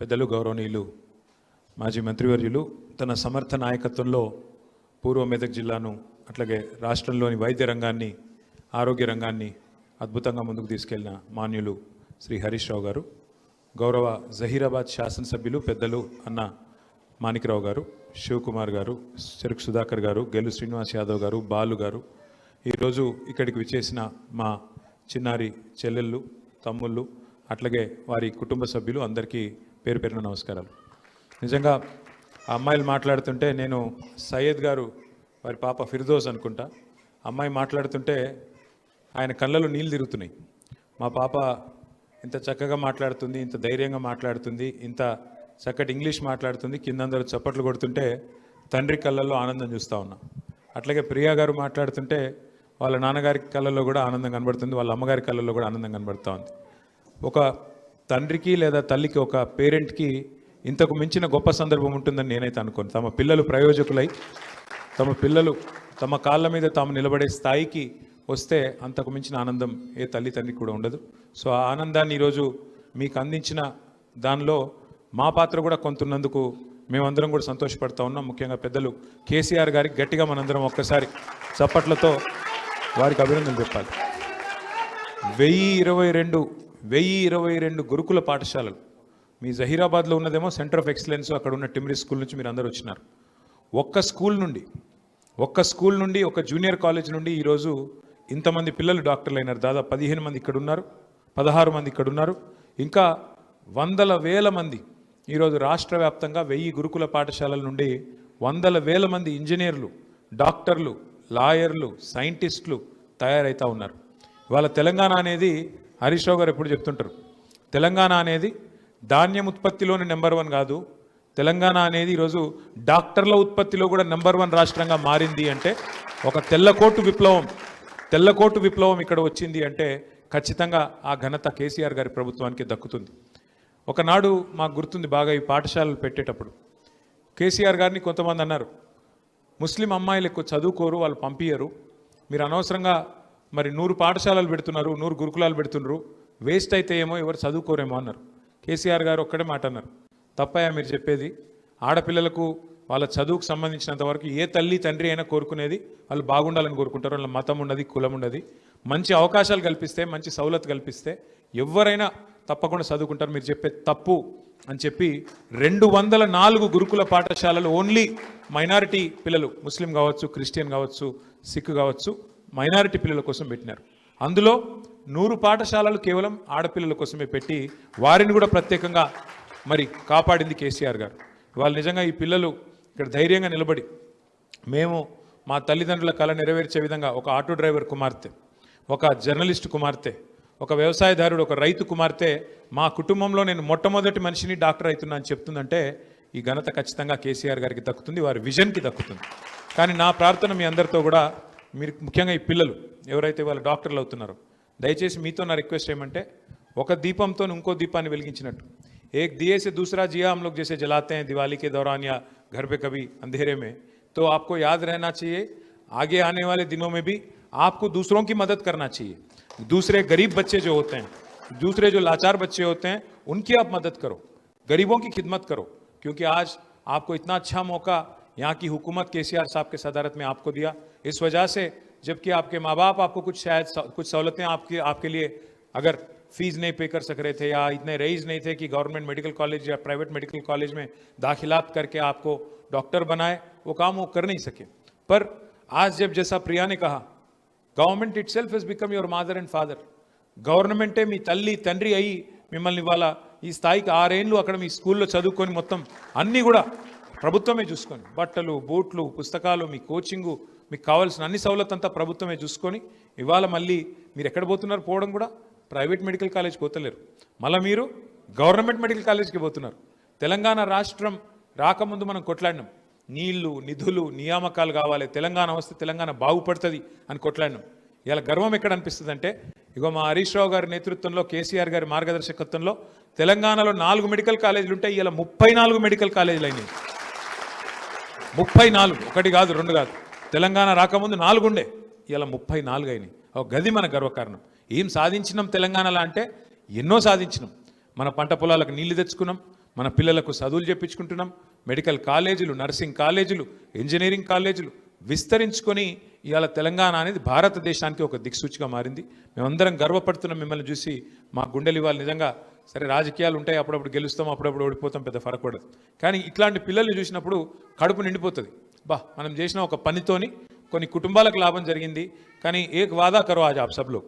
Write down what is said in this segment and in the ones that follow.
పెద్దలు గౌరవనీయులు మాజీ మంత్రివర్యులు తన సమర్థ నాయకత్వంలో పూర్వ మెదక్ జిల్లాను అట్లాగే రాష్ట్రంలోని వైద్య రంగాన్ని ఆరోగ్య రంగాన్ని అద్భుతంగా ముందుకు తీసుకెళ్ళిన మాన్యులు శ్రీ హరీష్ రావు గారు గౌరవ జహీరాబాద్ శాసనసభ్యులు పెద్దలు అన్న మాణిక్రావు గారు శివకుమార్ గారు చెరుకు సుధాకర్ గారు గెలు శ్రీనివాస్ యాదవ్ గారు బాలు గారు. ఈరోజు ఇక్కడికి విచ్చేసిన మా చిన్నారి చెల్లెళ్ళు తమ్ముళ్ళు అట్లాగే వారి కుటుంబ సభ్యులు అందరికీ పేరు పేరున నమస్కారాలు నిజంగా ఆ అమ్మాయిలు మాట్లాడుతుంటే నేను సయ్యద్ గారు వారి పాప ఫిర్దోస్ అనుకుంటా. అమ్మాయి మాట్లాడుతుంటే ఆయన కళ్ళలో నీళ్ళు తిరుగుతున్నాయి. మా పాప ఇంత చక్కగా మాట్లాడుతుంది ఇంత ధైర్యంగా మాట్లాడుతుంది ఇంత చక్కటి ఇంగ్లీష్ మాట్లాడుతుంది కిందందరూ చప్పట్లు కొడుతుంటే తండ్రి కళ్ళల్లో ఆనందం చూస్తూ ఉన్నా. అట్లాగే ప్రియా గారు మాట్లాడుతుంటే వాళ్ళ నాన్నగారి కళ్ళల్లో కూడా ఆనందం కనబడుతుంది వాళ్ళ అమ్మగారి కళ్ళల్లో కూడా ఆనందం కనబడుతూ ఉంది. ఒక తండ్రికి లేదా తల్లికి ఒక పేరెంట్కి ఇంతకు మించిన గొప్ప సందర్భం ఉంటుందని నేనైతే అనుకోను. తమ పిల్లలు ప్రయోజకులై తమ పిల్లలు తమ కాళ్ళ మీద తాము నిలబడే స్థాయికి వస్తే అంతకు మించిన ఆనందం ఏ తల్లి తండ్రికి కూడా ఉండదు. సో ఆ ఆనందాన్ని ఈరోజు మీకు అందించిన దానిలో మా పాత్ర కూడా కొంతున్నందుకు మేమందరం కూడా సంతోషపడతా ఉన్నాం. ముఖ్యంగా పెద్దలు కేసీఆర్ గారికి గట్టిగా మనందరం ఒక్కసారి చప్పట్లతో వారికి అభినందనలు చెప్పాలి. వెయ్యి ఇరవై రెండు వెయ్యి ఇరవై రెండు గురుకుల పాఠశాలలు. మీ జహీరాబాద్లో ఉన్నదేమో సెంటర్ ఆఫ్ ఎక్సలెన్స్ అక్కడ ఉన్న టిమ్రీ స్కూల్ నుంచి మీరు అందరూ వచ్చినారు. ఒక్క స్కూల్ నుండి ఒక్క స్కూల్ నుండి ఒక జూనియర్ కాలేజ్ నుండి ఈరోజు ఇంతమంది పిల్లలు డాక్టర్లు అయినారు. దాదాపు పదిహేను మంది ఇక్కడ ఉన్నారు పదహారు మంది ఇక్కడ ఉన్నారు. ఇంకా వందల వేల మంది ఈరోజు రాష్ట్ర వ్యాప్తంగా వెయ్యి గురుకుల పాఠశాలల నుండి వందల వేల మంది ఇంజనీర్లు డాక్టర్లు లాయర్లు సైంటిస్టులు తయారవుతూ ఉన్నారు. ఇవాళ తెలంగాణ అనేది హరీష్ రావు గారు ఎప్పుడు చెప్తుంటారు? తెలంగాణ అనేది ధాన్యం ఉత్పత్తిలోని నెంబర్ వన్ కాదు. తెలంగాణ అనేది ఈరోజు డాక్టర్ల ఉత్పత్తిలో కూడా నెంబర్ వన్ రాష్ట్రంగా మారింది అంటే ఒక తెల్లకోటు విప్లవం తెల్లకోటు విప్లవం ఇక్కడ వచ్చింది అంటే ఖచ్చితంగా ఆ ఘనత కేసీఆర్ గారి ప్రభుత్వానికి దక్కుతుంది. ఒకనాడు మాకు గుర్తుంది బాగా ఈ పాఠశాలలు పెట్టేటప్పుడు. కేసీఆర్ గారిని కొంతమంది అన్నారు ముస్లిం అమ్మాయిలు ఎక్కువ చదువుకోరు వాళ్ళు పంపించరు మీరు అనవసరంగా మరి నూరు పాఠశాలలు పెడుతున్నారు నూరు గురుకులాలు పెడుతున్నారు. వేస్ట్ అయితే ఏమో ఎవరు చదువుకోరేమో అన్నారు. కేసీఆర్ గారు ఒక్కడే మాట అన్నారు. తప్పయా మీరు చెప్పేది. ఆడపిల్లలకు వాళ్ళ చదువుకు సంబంధించినంత వరకు ఏ తల్లి తండ్రి అయినా కోరుకునేది వాళ్ళు బాగుండాలని కోరుకుంటారు. వాళ్ళ మతం ఉండదు కులం ఉండదు మంచి అవకాశాలు కల్పిస్తే మంచి సౌలత్ కల్పిస్తే ఎవరైనా తప్పకుండా చదువుకుంటారు. మీరు చెప్పే తప్పు అని చెప్పి రెండు వందల నాలుగు గురుకుల పాఠశాలలు ఓన్లీ మైనారిటీ పిల్లలు ముస్లిం కావచ్చు క్రిస్టియన్ కావచ్చు సిక్ కావచ్చు మైనారిటీ పిల్లల కోసం పెట్టినారు. అందులో నూరు పాఠశాలలు కేవలం ఆడపిల్లల కోసమే పెట్టి వారిని కూడా ప్రత్యేకంగా మరి కాపాడింది కేసీఆర్ గారు. వాళ్ళు నిజంగా ఈ పిల్లలు ఇక్కడ ధైర్యంగా నిలబడి మేము మా తల్లిదండ్రుల కళ నెరవేర్చే విధంగా ఒక ఆటో డ్రైవర్ కుమార్తె ఒక జర్నలిస్ట్ కుమార్తె ఒక వ్యవసాయదారుడు ఒక రైతు కుమార్తె మా కుటుంబంలో నేను మొట్టమొదటి మనిషిని డాక్టర్ అవుతున్నా అని చెప్తుందంటే ఈ ఘనత ఖచ్చితంగా కేసీఆర్ గారికి దక్కుతుంది వారి విజన్కి దక్కుతుంది. కానీ నా ప్రార్థన మీ అందరితో కూడా మీరు ముఖ్యంగా ఈ పిల్లలు ఎవరైతే వాళ్ళు డాక్టర్లు అవుతున్నారో దయచేసి మీతో నా రిక్వెస్ట్ ఏమంటే ఒక దీపంతో ఇంకో దీపాన్ని వెలిగించినట్టు एक दिए से दूसरा जिया हम लोग जैसे जलाते हैं दिवाली के दौरान या घर पे कभी अंधेरे में तो आपको याद रहना चाहिए आगे आने वाले दिनों में भी आपको दूसरों की मदद करना चाहिए दूसरे गरीब बच्चे जो होते हैं दूसरे जो लाचार बच्चे होते हैं उनकी आप मदद करो गरीबों की खिदमत करो क्योंकि आज आपको इतना अच्छा मौका यहाँ की हुकूमत के साहब के सदारत में आपको दिया इस वजह से जबकि आपके माँ बाप आपको कुछ शायद स- कुछ सहूलतें आपके आपके लिए अगर फीस नहीं पे कर सक रहे थे या इतने रईस नहीं थे कि गवर्नमेंट मेडिकल कॉलेज या प्राइवेट मेडिकल कॉलेज में दाखिलात करके आपको डॉक्टर बनाए वो काम वो कर नहीं सके पर आज जब जैसा प्रिया ने कहा government itself has become your mother and father గవర్నమెంటే మీ తల్లి తండ్రి అయ్యి మిమ్మల్ని ఇవాళ ఈ స్థాయికి ఆరేళ్ళు అక్కడ మీ స్కూల్లో చదువుకొని మొత్తం అన్నీ కూడా ప్రభుత్వమే చూసుకొని బట్టలు బూట్లు పుస్తకాలు మీ కోచింగు మీకు కావాల్సిన అన్ని సౌలతంతా అంతా ప్రభుత్వమే చూసుకొని ఇవాళ మళ్ళీ మీరు ఎక్కడ పోతున్నారు పోవడం కూడా ప్రైవేట్ మెడికల్ కాలేజ్కి పోతలేరు. మళ్ళీ మీరు గవర్నమెంట్ మెడికల్ కాలేజ్కి పోతున్నారు. తెలంగాణ రాష్ట్రం రాకముందు మనం కొట్లాడినాం. నీళ్ళు నిధులు నియామకాలు కావాలి తెలంగాణ వస్తే తెలంగాణ బాగుపడుతుంది అని కొట్లాడినాం. ఇలా గర్వం ఎక్కడ అనిపిస్తుంది అంటే ఇగో మా హరీష్ రావు గారి నేతృత్వంలో కేసీఆర్ గారి మార్గదర్శకత్వంలో తెలంగాణలో నాలుగు మెడికల్ కాలేజీలు ఉంటే ఇలా ముప్పై నాలుగు మెడికల్ కాలేజీలు అయినాయి. ముప్పై నాలుగు ఒకటి కాదు రెండు కాదు. తెలంగాణ రాకముందు నాలుగుండే. ఇలా ముప్పై నాలుగు అయినాయి. ఒక గది మన గర్వకారణం. ఏం సాధించినాం తెలంగాణలో అంటే ఎన్నో సాధించినాం. మన పంట పొలాలకు నీళ్ళు తెచ్చుకున్నాం. మన పిల్లలకు చదువులు చెప్పించుకుంటున్నాం. మెడికల్ కాలేజీలు నర్సింగ్ కాలేజీలు ఇంజనీరింగ్ కాలేజీలు విస్తరించుకొని ఇవాళ తెలంగాణ అనేది భారతదేశానికి ఒక దిక్సూచిగా మారింది. మేమందరం గర్వపడుతున్నాం మిమ్మల్ని చూసి. మా గుండెలు ఇవాళ నిజంగా సరే రాజకీయాలు ఉంటాయి అప్పుడప్పుడు గెలుస్తాం అప్పుడప్పుడు ఓడిపోతాం పెద్ద ఫరక్ పడదు. కానీ ఇట్లాంటి పిల్లల్ని చూసినప్పుడు కడుపు నిండిపోతుంది. బా మనం చేసిన ఒక పనితోని కొన్ని కుటుంబాలకు లాభం జరిగింది కానీ ఏక్ వాదా కరో ఆ జాబ్ సబ్లో.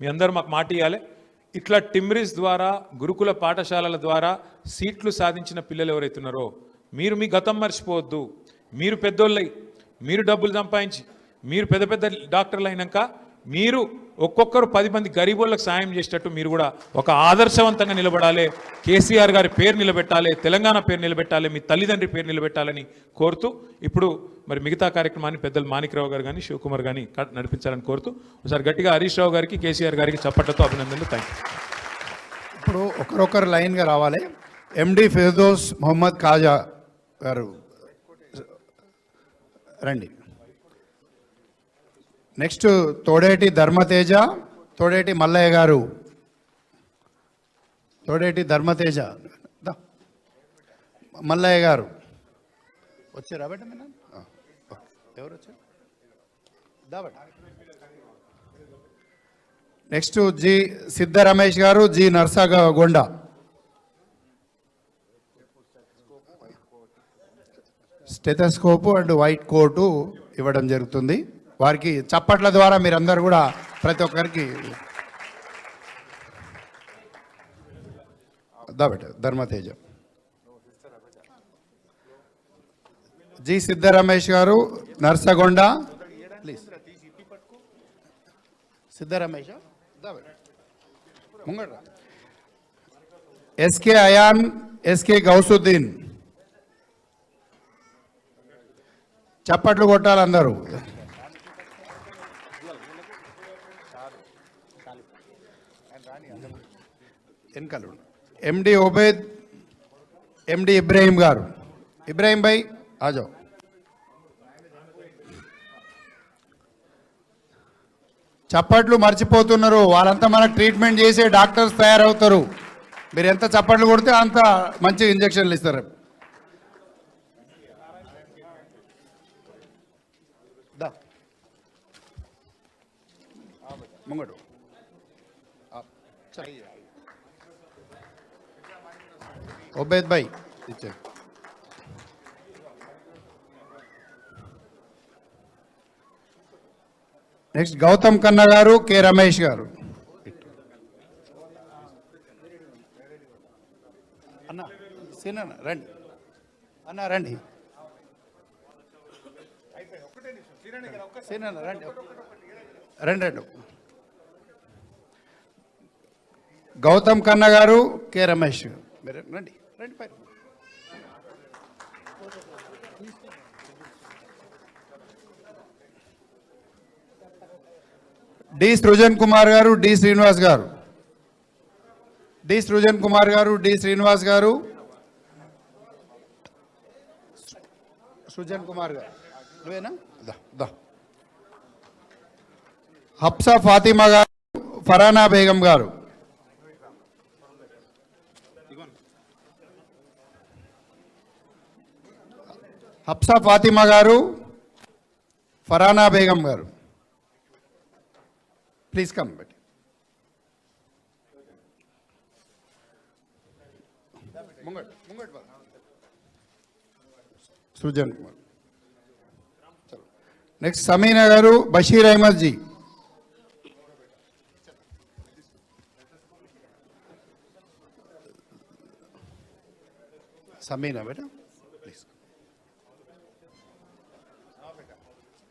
మీ అందరూ మాకు మాట ఇవ్వాలి ఇట్లా టిమ్రిస్ ద్వారా గురుకుల పాఠశాలల ద్వారా సీట్లు సాధించిన పిల్లలు ఎవరైతున్నారో మీరు మీ గతం మర్చిపోవద్దు. మీరు పెద్దోళ్ళై మీరు డబ్బులు సంపాదించి మీరు పెద్ద పెద్ద డాక్టర్లు అయినాక మీరు ఒక్కొక్కరు పది మంది గరీబులకు సాయం చేసేటట్టు మీరు కూడా ఒక ఆదర్శవంతంగా నిలబడాలి కేసీఆర్ గారి పేరు నిలబెట్టాలి తెలంగాణ పేరు నిలబెట్టాలి మీ తల్లిదండ్రి పేరు నిలబెట్టాలని కోరుతూ ఇప్పుడు మరి మిగతా కార్యక్రమాన్ని పెద్దలు మాణిక్రావు గారు కానీ శివకుమార్ కానీ నడిపించాలని కోరుతూ ఒకసారి గట్టిగా హరీష్ రావు గారికి కేసీఆర్ గారికి చప్పట్లతో అభినందనలు. థ్యాంక్ యూ ఇప్పుడు ఒకరొకరు లైన్గా రావాలి. ఎండి ఫిర్దోస్ మొహమ్మద్ ఖాజా గారు. రండి. నెక్స్ట్ తోడేటి ధర్మతేజ తోడేటి మల్లయ్య గారు. తోడేటి ధర్మతేజ. మల్లయ్య గారు. వచ్చారా బెట్ట ఓకే. ఎవరు వచ్చారు? నెక్స్ట్ జి సిద్ధ రమేష్ గారు G Narsaga Gonda. Stethoscope and white coat ఇవ్వడం జరుగుతుంది. వారికి చప్పట్ల ద్వారా మీరందరూ కూడా ప్రతి ఒక్కరికి దాబెట ధర్మతేజ. జి సిద్ధ రమేష్ గారు నర్సగొండ. ప్లీజ్ సిద్ధ రమేష్ ముంగట ఎస్కే అయాన్ ఎస్కే గౌసుద్దీన్. చప్పట్లు కొట్టాలి వెనకాల ఎండి ఉబేద్ ఎండి ఇబ్రాహీం గారు. ఇబ్రాహీం భాయ్ ఆజో చప్పట్లు మర్చిపోతున్నారు. వాళ్ళంతా మనకు ట్రీట్మెంట్ చేసే డాక్టర్స్ తయారవుతారు. మీరు ఎంత చప్పట్లు కొడితే అంత మంచి ఇంజక్షన్లు ఇస్తారు. ముంగడు. ఒబేద్ భాయ్ ఇచ్చే నెక్స్ట్ గౌతమ్ కన్న గారు కె రమేష్ గారు. అన్న సీనన్న రండి. అన్న రండి. సీనన్న రండి. రండి రండి. గౌతమ్ కన్న గారు కె రమేష్ గారు. మీరు రండి రండి పై డి సృజన్ కుమార్ గారు డి శ్రీనివాస్ గారు. డి సృజన్ కుమార్ గారు డి శ్రీనివాస్ గారు. సృజన్ కుమార్ గారు. నువ్వేనా? దా దా. హప్సా ఫాతిమా గారు ఫరానా బేగం గారు. హప్సా ఫాతిమా గారు ఫరానా బేగం గారు. Please come but. Srujan Kumar. Next Sameena గారు బషీర్ అహ్మద్ జీ. సమీనా మేడం ప్లీజ్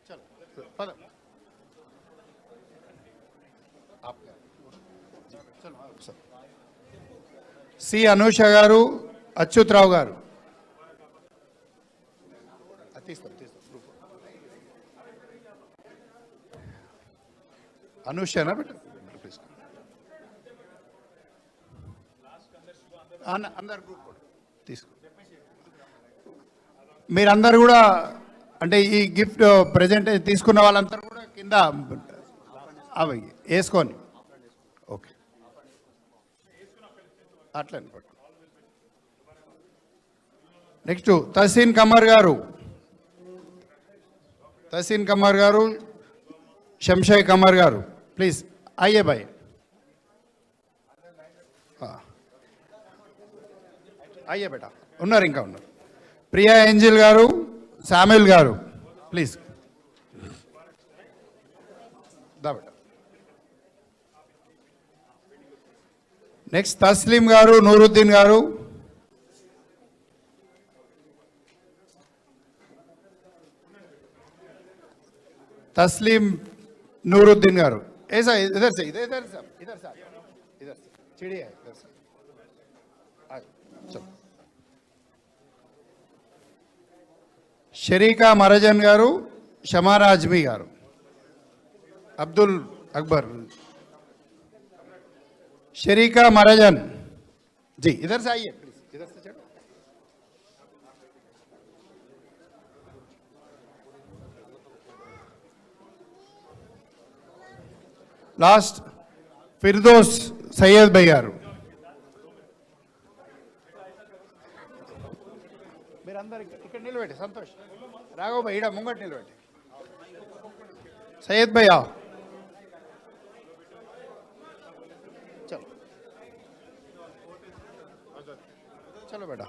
చలో పద సి అనూష గారు అచ్యుతరావు గారు. తీస్తాం అనూషనా బిడ్డ అందరు గ్రూప్ తీసుకో. మీరందరూ కూడా అంటే ఈ గిఫ్ట్ ప్రజెంట్ uh, తీసుకున్న వాళ్ళందరూ కూడా కింద అవి వేసుకొని. ఓకే. అట్లనే. పట్టు నెక్స్ట్ తహసీన్ కమర్ గారు. తహసీన్ కమర్ గారు శంషాయ్ కమర్ గారు. ప్లీజ్ అయ్యే బాయ్ అయ్యే బేటా. ఉన్నారు ఇంకా ఉన్నారు. ప్రియా ఏంజిల్ గారు శామ్యుల్ గారు. ప్లీజ్ దా బేటా నెక్స్ట్ తస్లీం గారు నూరుద్దీన్ గారు. తస్లీం నూరుద్దీన్ గారు. ఏ సార్ ఇదర్ సార్ ఇదే సార్ ఇదర్ సార్ ఇదర్ సార్. షరీకా మహారాజన్ గారు షమారాజ్మీ గారు. అబ్దుల్ అక్బర్. షరీకా మరజన్ जी इधर से आइए प्लीज इधर से चलो లాస్ట్ ఫిర్దోస్ సయ్యద్ బై గారు మీరందరు ఇక్కడ- ఇక్కడ నిలబెట్టి సంతోష్ రాఘవ్ భాయ్ ఈడ ముంగట్ నిలబెట్టి సయ్యద్ భయ్యా चलो बेटा।